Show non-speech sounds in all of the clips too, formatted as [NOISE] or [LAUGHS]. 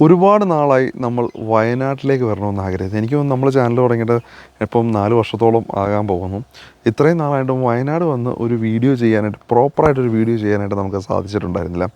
ഒരുപാട് നാളായി നമ്മൾ വയനാട്ടിലേക്ക് വരണമെന്ന് ആഗ്രഹിച്ചു എനിക്ക് തോന്നുന്നു നമ്മൾ ചാനൽ തുടങ്ങിയിട്ട് ഇപ്പം നാല് വർഷത്തോളം ആകാൻ പോകുന്നു. ഇത്രയും നാളായിട്ടും വയനാട് വന്ന് ഒരു വീഡിയോ ചെയ്യാനായിട്ട് പ്രോപ്പറായിട്ടൊരു വീഡിയോ ചെയ്യാനായിട്ട് നമുക്ക് സാധിച്ചിട്ടുണ്ടായിരുന്നില്ല.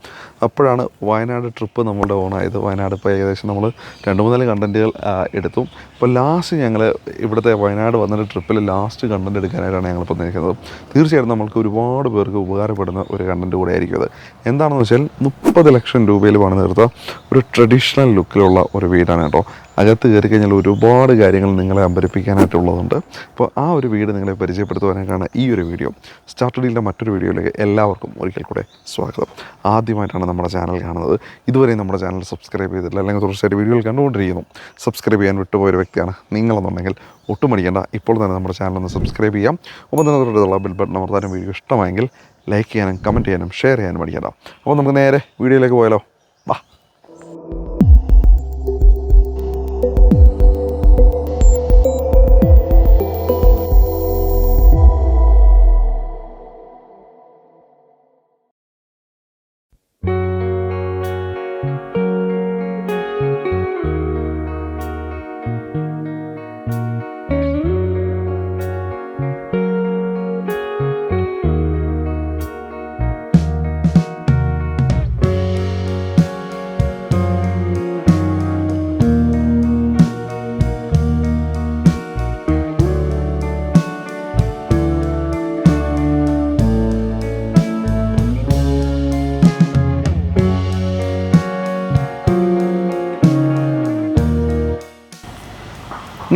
അപ്പോഴാണ് വയനാട് ട്രിപ്പ് നമ്മളുടെ ഓണായത് വയനാട് ഇപ്പോൾ ഏകദേശം നമ്മൾ രണ്ട് മൂന്നാൽ കണ്ടന്റുകൾ എടുത്തു. അപ്പോൾ ലാസ്റ്റ് ഞങ്ങൾ ഇവിടുത്തെ വയനാട് വന്നിട്ട് ട്രിപ്പിൽ ലാസ്റ്റ് കണ്ടന്റ് എടുക്കാനായിട്ടാണ് ഞങ്ങൾ ഇപ്പോൾ നിൽക്കുന്നത് തീർച്ചയായിട്ടും നമുക്ക് ഒരുപാട് പേർക്ക് ഉപകാരപ്പെടുന്ന ഒരു കണ്ടന്റ് കൂടെ ആയിരിക്കും അത്. എന്താണെന്ന് വെച്ചാൽ മുപ്പത് ലക്ഷം രൂപയിൽ പണി തീർത്ത ഒരു ട്രഡീഷണൽ ലുക്കിലുള്ള ഒരു വീടാണ് കേട്ടോ. അകത്ത് കയറി കഴിഞ്ഞാൽ ഒരുപാട് കാര്യങ്ങൾ നിങ്ങളെ അമ്പരിപ്പിക്കാനായിട്ടുള്ളതുണ്ട്. അപ്പോൾ ആ ഒരു വീട് നിങ്ങളെ പരിചയപ്പെടുത്തുവാനായിട്ടാണ് ഈ ഒരു വീഡിയോ. സ്റ്റാർട്ടഡിയിലെ മറ്റൊരു വീഡിയോയിലേക്ക് എല്ലാവർക്കും ഒരിക്കൽ കൂടെ സ്വാഗതം. ആദ്യമായിട്ടാണ് നമ്മുടെ ചാനൽ കാണുന്നത്. ഇതുവരെ നമ്മുടെ ചാനൽ സബ്സ്ക്രൈബ് ചെയ്തിട്ടില്ല അല്ലെങ്കിൽ തുടർച്ചയായിട്ട് വീഡിയോകൾ കണ്ടുകൊണ്ടിരിക്കുന്നു. സബ്സ്ക്രൈബ് ചെയ്യാൻ വിട്ടുപോയൊരു വ്യക്തിയാണ് നിങ്ങളെന്നുണ്ടെങ്കിൽ ഒട്ടും മടിക്കേണ്ട. ഇപ്പോൾ തന്നെ നമ്മുടെ ചാനൽ ഒന്ന് സബ്സ്ക്രൈബ് ചെയ്യാം. ഒപ്പം തന്നെ തൊട്ടുള്ള ബിൽ ബട്ടൺ അമർത്താനും വീഡിയോ ഇഷ്ടമായെങ്കിൽ ലൈക്ക് ചെയ്യാനും കമന്റ് ചെയ്യാനും ഷെയർ ചെയ്യാനും മടിക്കേണ്ട. അപ്പോൾ നമുക്ക് നേരെ വീഡിയോയിലേക്ക് പോയാലോ?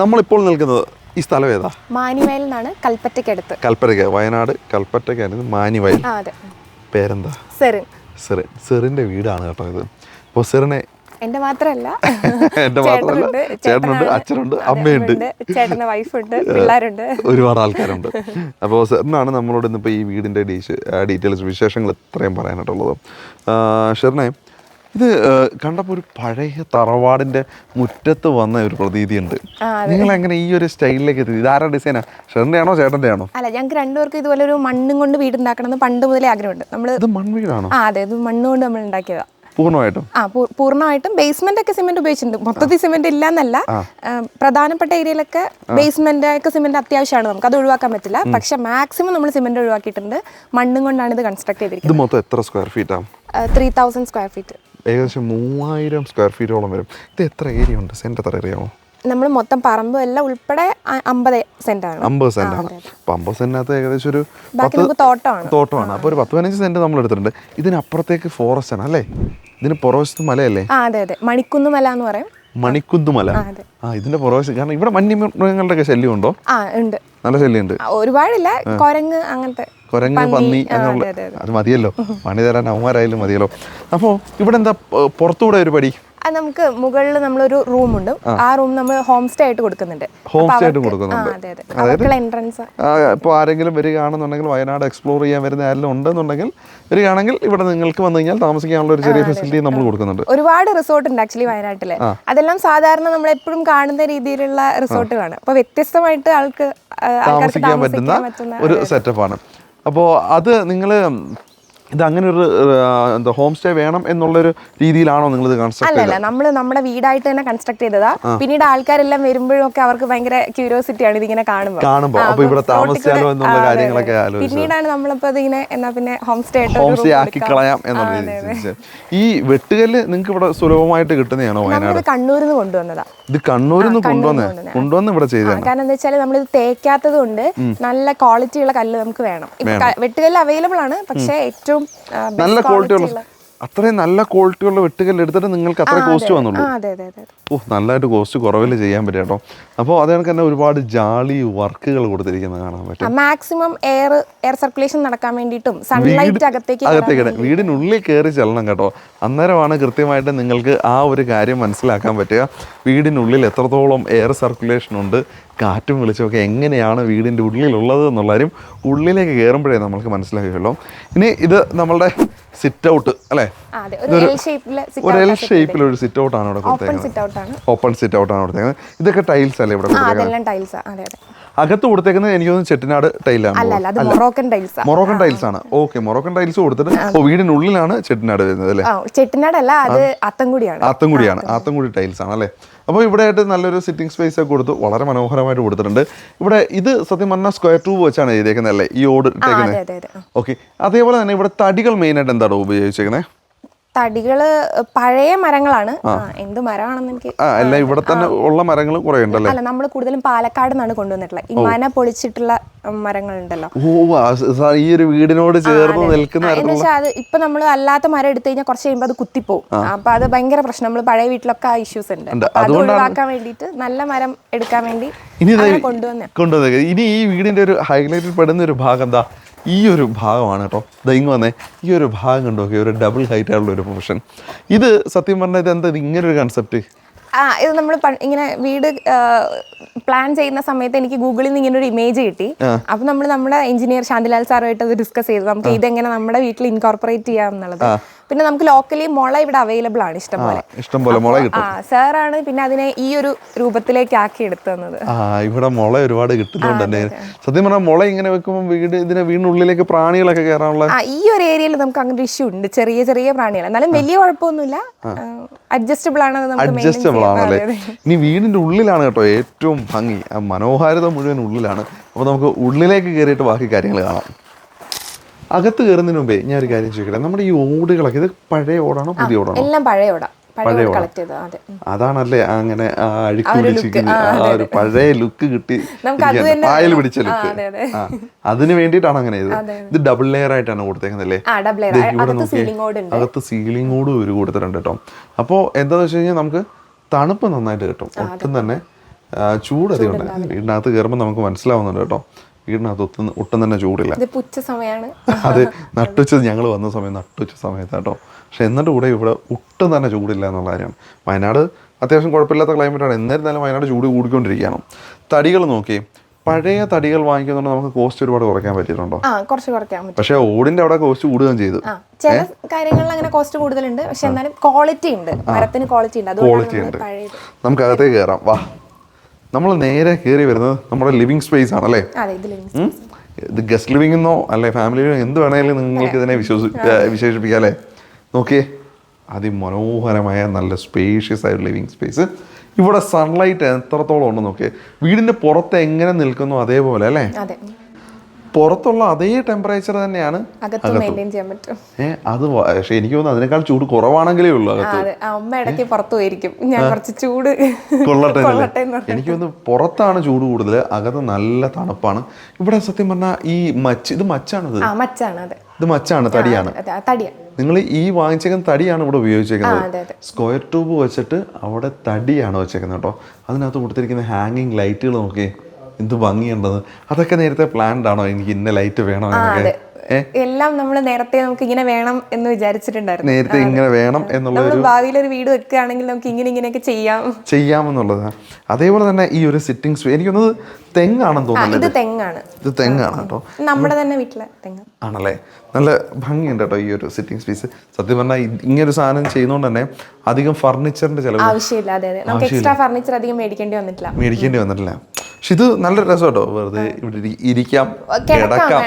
നമ്മളിപ്പോൾ നിൽക്കുന്നത് ഈ സ്ഥലം ഏതാ? മാനിവയൽ എന്നാണ് കൽപ്പറ്റയ്ക്കടുത്ത്. കൽപ്പറ്റയ്ക്ക് വയനാട് കൽപ്പറ്റയ്ക്കായിരുന്നു മാനിവയൽ. പേരെന്താ? സെറിൻ. സെറിൻ. സെറിന്റെ വീടാണ് കേട്ടോ ഇത്. അപ്പോൾ സെറിനെ എന്റെ മാത്രമല്ല. എന്റെ മാത്രമല്ല. ചേട്ടനുണ്ട്, ചേട്ടനുണ്ട് ചേട്ടനാണ്. അച്ഛനുണ്ട് അമ്മയുണ്ട്. ചേട്ടന്റെ വൈഫുണ്ട് പിള്ളേരുണ്ട്. ഒരുപാട് ആൾക്കാരുണ്ട്. അപ്പോൾ സെറിനാണ് നമ്മളോട് ഇന്നിപ്പോൾ ഈ വീടിന്റെ ഡീറ്റെയിൽസ് വിശേഷങ്ങൾ ഇത്രയും പറയാനായിട്ടുള്ളത്. ഷെറിനെ ഇത് കണ്ടപ്പോൾ ഒരു പഴയ തറവാടിന്റെ മുറ്റത്ത് വന്ന ഒരു പ്രതീതിയുണ്ട്. ഉണ്ട് നിങ്ങൾ എങ്ങനെ ഈ ഒരു സ്റ്റൈലിലേക്ക് എത്തി? ഇതാരുടെ ഡിസൈനാ ഷെറിന്റെ ആണോ ചേട്ടന്റെ ആണോ അല്ല ഞങ്ങൾക്ക് രണ്ടുപേർക്കും ഇതുപോലെ ഒരു മണ്ണും കൊണ്ട് വീട് ഉണ്ടാക്കണം എന്ന് പണ്ട് മുതലേ ആഗ്രഹമുണ്ട്. നമ്മൾ ഇത് മൺവീടാണോ ആ അതെ. ഇത് മണ്ണുകൊണ്ട് നമ്മൾ ഉണ്ടാക്കിയതാ. പൂർണമായിട്ടും? ആ പൂർണമായിട്ടും ബേസ്മെന്റ് ഒക്കെ സിമെന്റ് ഉപയോഗിച്ചിട്ടുണ്ട്. മൊത്തത്തിൽ സിമെന്റ് ഇല്ലെന്നല്ല. പ്രധാനപ്പെട്ട ഏരിയയിലൊക്കെ ബേസ്മെന്റ് ഒക്കെ സിമെന്റ് അത്യാവശ്യമാണ് നമുക്ക്. അത് ഒഴിവാക്കാൻ പറ്റില്ല. പക്ഷെ മാക്സിമം നമ്മൾ സിമെന്റ് ഒഴിവാക്കിയിട്ടുണ്ട്. മണ്ണും കൊണ്ടാണ് ഇത് കൺസ്ട്രക്ട് ചെയ്തിരിക്കുന്നത്. മൊത്തം എത്ര square feet three thousand square feet ഏകദേശം മൂവായിരം സ്ക്വയർ ഫീറ്റോളം വരും. ഇത് എത്ര ഏരിയ ഉണ്ട്? സെന്റ് എത്ര അറിയാമോ നമ്മൾ മൊത്തം പറമ്പും എല്ലാം ഉൾപ്പെടെ അമ്പത് സെന്റ് ആണ്. അമ്പത് സെന്റ് ആണ്. അപ്പൊ അമ്പത് സെന്റിനകത്ത് ഏകദേശം ഒരു തോട്ടമാണ്. തോട്ടമാണ്. അപ്പൊ ഒരു പത്ത് പതിനഞ്ച് സെന്റ് നമ്മൾ എടുത്തിട്ടുണ്ട്. ഇതിനപ്പുറത്തേക്ക് ഫോറസ്റ്റ് ആണ് അല്ലേ? ഇതിന് പുറവശത്ത് മലയല്ലേ? അതെ അതെ. മണിക്കുന്ന് മല എന്ന് പറയും. മണിക്കുന്തുമല. ആ, ആ ഇതിന്റെ പുറവശം കാരണം ഇവിടെ വന്യമൃഗങ്ങളുടെ ഒക്കെ ശല്യം ഉണ്ടോ ആ ഉണ്ട്. നല്ല ശല്യമുണ്ട്. ഉണ്ട് ഒരുപാടില്ല. കൊരങ്ങ് അങ്ങനത്തെ കൊരങ്ങ് പന്നി അങ്ങനെയുള്ള അതെ, മതിയല്ലോ. പണി തരാൻ അവന്മാരായാലും മതിയല്ലോ. അപ്പോ ഇവിടെ എന്താ പുറത്തുകൂടെ ഒരു പടി? അത് നമുക്ക് മുകളിൽ നമ്മളൊരു ഉണ്ട് ആ. റൂം നമ്മൾ ഹോം സ്റ്റേ ആയിട്ട് കൊടുക്കുന്നുണ്ട്. ഹോം സ്റ്റേ ആയിട്ട് കൊടുക്കുന്നുണ്ട്. എൻട്രൻസ് ഇപ്പോൾ ആരെങ്കിലും വരികയാണെന്നുണ്ടെങ്കിൽ വയനാട് എക്സ്പ്ലോർ ചെയ്യാൻ വരുന്ന ആരെങ്കിലും ഉണ്ടെന്നുണ്ടെങ്കിൽ വരികയാണെങ്കിൽ ഇവിടെ നിങ്ങൾക്ക് വന്നു കഴിഞ്ഞാൽ താമസിക്കാനുള്ള ഒരു ചെറിയ ഫെസിലിറ്റി നമ്മൾ കൊടുക്കുന്നുണ്ട്. ഒരുപാട് റിസോർട്ട് ഉണ്ട് ആക്ച്വലി വയനാട്ടിൽ. അതെല്ലാം സാധാരണ നമ്മൾ എപ്പോഴും കാണുന്ന രീതിയിലുള്ള റിസോർട്ടുകളാണ് അപ്പോൾ വ്യത്യസ്തമായിട്ട് ആൾക്ക് താമസിക്കാൻ പറ്റുന്ന ഒരു സെറ്റപ്പ് ആണ്. സെറ്റപ്പാണ് അപ്പോൾ അത് നിങ്ങൾ ഇത് അങ്ങനെ ഒരു എന്താ ഹോം സ്റ്റേ വേണം എന്നുള്ളൊരു രീതിയിലാണോ നിങ്ങൾ ഇത് കൺസ്ട്രക്ട് അല്ലല്ല നമ്മൾ നമ്മുടെ വീടായിട്ട് തന്നെ കൺസ്ട്രക്ട് ചെയ്തതാ. പിന്നീട് ആൾക്കാരെല്ലാം വരുമ്പോഴും ഒക്കെ അവർക്ക് ഭയങ്കര ക്യൂരിയോസിറ്റി ആണ് ഇതിങ്ങനെ കാണുമ്പോൾ കാണുമ്പോൾ അപ്പോൾ ഇവിടെ താമസിച്ചാലോ എന്നുള്ള കാര്യങ്ങളൊക്കെ ആലോചിച്ചു പിന്നീടാണ് നമ്മളിപ്പോ ഇതിങ്ങനെ എന്നാ പിന്നെ ഹോം സ്റ്റേ ആയിട്ട് ഹോം സ്റ്റേ ആക്കി കളയാം എന്നുള്ള ആ, രീതി അതെ, അതെ. ചിന്തിച്ചത്. ഈ വെട്ടുകല്ല് നിങ്ങൾക്ക് ഇവിടെ സുലഭമായിട്ട് കിട്ടുന്നതാണോ വയനാട്? കണ്ണൂരിൽ നിന്ന് കൊണ്ടുവന്നതാ. ഇത് കണ്ണൂരിൽ നിന്ന് കൊണ്ടുവന്നേ? കൊണ്ടുവന്ന് ഇവിടെ ചെയ്തതാണ്. കാരണം എന്താ വെച്ചാൽ നമ്മളിത് തേക്കാത്തത് കൊണ്ട് നല്ല ക്വാളിറ്റിയുള്ള കല്ല് നമുക്ക് വേണം. ഇപ്പൊ വെട്ടുകല്ല് അവൈലബിൾ ആണ്. പക്ഷേ ഏറ്റവും best നല്ല ക്വാളിറ്റി ഉള്ള അത്രയും നല്ല ക്വാളിറ്റിയുള്ള വെട്ടുകല്ല് എടുത്തിട്ട് നിങ്ങൾക്ക് അത്ര കോസ്റ്റ് വന്നുള്ളൂ. ഓ നല്ലതായിട്ട് കോസ്റ്റ് കുറവിൽ ചെയ്യാൻ പറ്റും കേട്ടോ. അപ്പോൾ അത് കണക്ക് തന്നെ ഒരുപാട് ജാളി വർക്കുകൾ കൊടുത്തിരിക്കുന്നത് കാണാൻ പറ്റും. മാക്സിമം എയർ എയർ സർക്കുലേഷൻ നടക്കാൻ വേണ്ടിയിട്ടും സൺലൈറ്റ് അകത്തേക്ക് അകത്തേക്ക്. വീടിനുള്ളിൽ കയറി ചെല്ലണം കേട്ടോ. അന്നേരമാണ് കൃത്യമായിട്ട് നിങ്ങൾക്ക് ആ ഒരു കാര്യം മനസ്സിലാക്കാൻ പറ്റുക. വീടിനുള്ളിൽ എത്രത്തോളം എയർ സർക്കുലേഷൻ ഉണ്ട് കാറ്റും വെളിച്ചമൊക്കെ എങ്ങനെയാണ് വീടിന്റെ ഉള്ളിലുള്ളത് എന്നുള്ളവരും ഉള്ളിലേക്ക് കയറുമ്പോഴേ നമ്മൾക്ക് മനസ്സിലാക്കുകയുള്ളൂ ഇനി ഇത് നമ്മളുടെ സിറ്റ് ഔട്ട് അല്ലേ? ഒരു എൽ ഷേപ്പിൽ ഒരു സിറ്റ് ഔട്ട് ആണ് ഇവിടെ കൊടുത്തേക്കുന്നത്. ഓപ്പൺ സിറ്റ് ഔട്ട് ആണ് കൊടുത്തേക്കുന്നത്. ഇതൊക്കെ ടൈൽസ് അല്ലേ ഇവിടെ കൊടുത്തേക്കുന്നത്? അകത്ത് കൊടുത്തേക്കുന്നത് എനിക്ക് തോന്നുന്നു ചെട്ടിനാട് ടൈലാണ് മൊറോക്കൻ ടൈൽസാ ആണ്. ഓക്കെ മൊറോക്കൻ ടൈൽസ് കൊടുത്തിട്ട് ഓ വീടിനുള്ളിലാണ് ചെട്ടിനാട് വരുന്നത് അല്ലേ? ചെട്ടിനാടല്ല അത് അത്തംകുടിയാണ് ആത്തൻകുടിയാണ് ആത്തൻകുടി ടൈൽസ് ആണ് അല്ലേ? അപ്പോൾ ഇവിടെ ആയിട്ട് നല്ലൊരു സിറ്റിംഗ് സ്പേസ് ഒക്കെ കൊടുത്തു. വളരെ മനോഹരമായിട്ട് കൊടുത്തിട്ടുണ്ട്. ഇവിടെ ഇത് സത്യം പറഞ്ഞാൽ സ്ക്വയർ ട്യൂബ് വെച്ചാണ് ചെയ്തേക്കുന്നത് അല്ലേ ഈ ഓട് ഇട്ടേക്കുന്നത് ഓക്കെ അതേപോലെ തന്നെ ഇവിടെ തടികൾ മെയിനായിട്ട് എന്താണ് ഉപയോഗിച്ചേക്കുന്നത് തടികൾ പഴയ മരങ്ങളാണ്. എന്ത് മരമാണെന്ന് എനിക്ക് അല്ല ഇവിടെ തന്നെ ഉള്ള മരങ്ങൾ കുറേ ഉണ്ടല്ലേ അല്ല നമ്മൾ കൂടുതലും പാലക്കാട് നിന്നാണ് കൊണ്ടുവന്നിട്ടുള്ളത്. ഇമാന പൊളിച്ചിട്ടുള്ള മരങ്ങളുണ്ടല്ലോ. ഈ ഒരു വീടിനോട് ചേർന്ന് നിൽക്കുന്ന അത് ഇപ്പൊ നമ്മൾ അല്ലാത്ത മരം എടുത്തു കഴിഞ്ഞാൽ കുറച്ച് കഴിയുമ്പോൾ അത് കുത്തിപ്പോവും. അപ്പൊ അത് ഭയങ്കര പ്രശ്നം. നമ്മൾ പഴയ വീട്ടിലൊക്കെ ഇഷ്യൂസ് ഉണ്ട്. അത് ഒഴിവാക്കാൻ വേണ്ടിയിട്ട് നല്ല മരം എടുക്കാൻ വേണ്ടി ഇനി കൊണ്ടുവന്ന ഇനി ഈ വീടിന്റെ ഒരു ഹൈലൈറ്റിൽ പെടുന്ന ഒരു ഭാഗം എന്താ? ഈ ഒരു ഭാഗമാണ് കേട്ടോ. ദാ ഇങ്ങ് വന്നേ. ഈ ഒരു ഭാഗം കണ്ടോ ഒരു ഡബിൾ ഹൈറ്റ് ആയിട്ടുള്ള ഒരു പ്രൊഫഷൻ ഇത് സത്യം പറഞ്ഞാൽ ഇത് എന്താ ഇങ്ങനെ ഒരു കൺസെപ്റ്റ് ആ ഇത് നമ്മൾ ഇങ്ങനെ വീട് പ്ലാൻ ചെയ്യുന്ന സമയത്ത് എനിക്ക് ഗൂഗിളിൽ നിന്ന് ഇങ്ങനെ ഒരു ഇമേജ് കിട്ടി അപ്പൊ നമ്മൾ നമ്മുടെ എഞ്ചിനീയർ ശാന്തിലാൽ സാറുമായിട്ട് അത് ഡിസ്കസ് ചെയ്തു. നമുക്ക് ഇതെങ്ങനെ നമ്മുടെ വീട്ടിൽ ഇൻകോർപ്പറേറ്റ് ചെയ്യാം എന്നുള്ളത്. പിന്നെ നമുക്ക് ലോക്കലി മുള ഇവിടെ അവൈലബിൾ ആണ് ഇഷ്ടംപോലെ. ഇഷ്ടംപോലെ മുള കിട്ടും. ആ സാറാണ് പിന്നെ അതിനെ ഈ ഒരു രൂപത്തിലേക്ക് ആക്കി എടുത്തു തന്നത് ആ ഇവിടെ മുള ഒരുപാട് കിട്ടുന്നുണ്ട് തന്നെ സത്യം പറഞ്ഞാൽ മുള ഇങ്ങനെ വെക്കുമ്പോൾ വീട് ഇതിനെ വീടിനുള്ളിലേക്ക് പ്രാണികളൊക്കെ കയറാനുള്ള ആ ഈ ഒരു ഏരിയയിൽ നമുക്ക് അങ്ങനെ ഇഷ്യൂ ഉണ്ട്. ചെറിയ ചെറിയ പ്രാണികൾ. എന്നാലും വലിയ കുഴപ്പമൊന്നുമില്ല. അഡ്ജസ്റ്റബിൾ ആണ് അഡ്ജസ്റ്റബിൾ. ആണല്ലേ. ഇനി വീടിന്റെ ഉള്ളിലാണ് കേട്ടോ ഏറ്റവും ഭംഗി. ആ മനോഹാരിത മുഴുവൻ ഉള്ളിലാണ്. അപ്പോൾ നമുക്ക് ഉള്ളിലേക്ക് കയറിയിട്ട് ബാക്കി കാര്യങ്ങൾ കാണാം. അകത്ത് കയറുന്നതിന് മുമ്പേ ഞാൻ ഒരു കാര്യം ചോദിക്കട്ടെ? നമ്മുടെ ഈ ഓടുകളൊക്കെ ഇത് പഴയ ഓടാണോ പുതിയ ഓടാണോ? എല്ലാം പഴയ ഓട. പഴയ അതാണല്ലേ അങ്ങനെ ആ അഴുക്ക് ഒരു ആ, പഴയ ലുക്ക് കിട്ടി. പായൽ പിടിച്ച ലുക്ക് അതിന് വേണ്ടിയിട്ടാണ് അങ്ങനെ ഇത് ഡബിൾ ലെയർ ആയിട്ടാണ് കൊടുത്തേക്കുന്നത് അല്ലേ? ഇവിടെ അകത്ത്. സീലിംഗ് കൂടും അകത്ത് സീലിംഗ് ഒരു കൊടുത്തിട്ടുണ്ട് കേട്ടോ. അപ്പോൾ എന്താന്ന് വെച്ച് കഴിഞ്ഞാൽ നമുക്ക് തണുപ്പ് നന്നായിട്ട് കിട്ടും. ഒട്ടും തന്നെ ചൂട് അധികം ഉണ്ട് വീടിനകത്ത് കയറുമ്പോൾ നമുക്ക് മനസ്സിലാവുന്നുണ്ട് കേട്ടോ. വീടിനകത്ത് ഒട്ടും ഒട്ടും തന്നെ ചൂടില്ല. അത് നട്ടുവെച്ചത് ഞങ്ങൾ വന്ന സമയം നട്ടുച്ച സമയത്ത് കേട്ടോ പക്ഷെ എന്നിട്ട് കൂടെ ഇവിടെ ഒട്ടും തന്നെ ചൂടില്ല എന്നുള്ള കാര്യമാണ് വയനാട് അത്യാവശ്യം കുഴപ്പമില്ലാത്ത ക്ലൈമറ്റാണ്. എന്നിരുന്നാലും വയനാട് ചൂട് കൂടിക്കൊണ്ടിരിക്കുകയാണ്. തടികൾ നോക്കി. പഴയ തടികൾ വാങ്ങിക്കുന്നതുകൊണ്ട് നമുക്ക് കോസ്റ്റ് ഒരുപാട് കുറയ്ക്കാൻ പറ്റിയിട്ടുണ്ടോ? കുറച്ച് കുറയ്ക്കാൻ പറ്റും. പക്ഷേ ഓടിന്റെ അവിടെ കോസ്റ്റ് കൂടുകയും ചെയ്തു. ചില കാര്യങ്ങളിൽ അങ്ങനെ കോസ്റ്റ് കൂടുതലുണ്ട്. പക്ഷെ എന്നാലും ക്വാളിറ്റി ഉണ്ട്. മരത്തിന് ക്വാളിറ്റി ഉണ്ട്. ക്വാളിറ്റി ഉണ്ട്. നമുക്ക് അകത്തേക്ക് കയറാം. വാ. നമ്മൾ നേരെ കയറി വരുന്നത് നമ്മുടെ ലിവിങ് സ്പേസ് ആണല്ലേ? ഇതിൽ ഉം? ഇത് ഗസ്റ്റ് ലിവിംഗ് എന്നോ അല്ലെ ഫാമിലി എന്ത് വേണമെങ്കിലും നിങ്ങൾക്ക് ഇതിനെ വിശ്വസി വിശേഷിപ്പിക്കാം അല്ലേ നോക്കിയേ അതിമനോഹരമായ നല്ല സ്പേഷ്യസ് ആയ ലിവിങ് സ്പേസ് ഇവിടെ സൺലൈറ്റ് എത്രത്തോളം ഉണ്ടെന്ന് നോക്കിയേ. വീടിന്റെ പുറത്ത് എങ്ങനെ നിൽക്കുന്നു അതേപോലെ അല്ലേ? പുറത്തുള്ള അതേ ടെമ്പറേച്ചർ തന്നെയാണ് അകത്ത് മെയിന്റെയിൻ ചെയ്യാൻ പറ്റും. ഏ അത് പക്ഷെ എനിക്ക് തോന്നുന്നു അതിനേക്കാൾ ചൂട് കുറവാണെങ്കിലേ ഉള്ളൂ അമ്മ ഇടയ്ക്ക് പുറത്തു പോയിരിക്കും. ഞാൻ കുറച്ച് ചൂട് കൊള്ളട്ടെ എനിക്ക് തോന്നുന്നു പുറത്താണ് ചൂട് കൂടുതൽ അകത്ത് നല്ല തണുപ്പാണ്. ഇവിടെ സത്യം പറഞ്ഞാൽ ഈ മച്ച് ഇത് മച്ചാണിത് മച്ചാണ് ഇത് മച്ചാണ് തടിയാണ്. നിങ്ങൾ ഈ വാങ്ങിച്ചേക്കുന്ന തടിയാണ് ഇവിടെ ഉപയോഗിച്ചേക്കുന്നത്. സ്ക്വയർ ട്യൂബ് വെച്ചിട്ട് അവിടെ തടിയാണ് വെച്ചേക്കുന്നത് കേട്ടോ. അതിനകത്ത് കൊടുത്തിരിക്കുന്ന ഹാങ്ങിങ് ലൈറ്റുകൾ നോക്കി എന്ത് ഭംഗിയുണ്ടത് അതൊക്കെ നേരത്തെ പ്ലാൻഡ് ആണോ? എനിക്ക് ഇന്ന ലൈറ്റ് വേണോ എന്നൊക്കെ. എല്ലാം നമ്മൾ നേരത്തെ നമുക്ക് ഇങ്ങനെ വേണം എന്ന് വിചാരിച്ചിട്ടുണ്ടായിരുന്നു. നേരത്തെ ഇങ്ങനെ വേണം എന്നുള്ള ഭാവിയിൽ ഒരു വീട് വെക്കുകയാണെങ്കിൽ നമുക്ക് ഇങ്ങനെ ഇങ്ങനെയൊക്കെ ചെയ്യാം. ചെയ്യാമെന്നുള്ളതാണ് അതേപോലെ തന്നെ ഈ ഒരു സിറ്റിംഗ് സ്പേസ് എനിക്ക് തോന്നുന്നത് തെങ്ങാണെന്ന് തോന്നുന്നു ഇത് തെങ്ങാണ്. ഇത് തെങ്ങാണ് കേട്ടോ. നമ്മുടെ തന്നെ വീട്ടിലെ തെങ്ങ്. ആണല്ലേ? നല്ല ഭംഗിയുണ്ട് കേട്ടോ ഈ ഒരു സിറ്റിംഗ് സ്പേസ് സത്യം പറഞ്ഞാൽ ഇത് ഇങ്ങനൊരു സാധനം ചെയ്യുന്നതുകൊണ്ട് തന്നെ അധികം ഫർണിച്ചറിന്റെ ചിലവ് ആവശ്യമില്ല. അതെ അതെ. നമുക്ക് എക്സ്ട്രാ ഫർണിച്ചർ അധികം മേടിക്കേണ്ടി വന്നിട്ടില്ല. മേടിക്കേണ്ടി വന്നിട്ടില്ല. പക്ഷെ ഇത് നല്ല രസം കേട്ടോ. വെറുതെ ഇവിടെ ഇരിക്കാം കിടക്കാം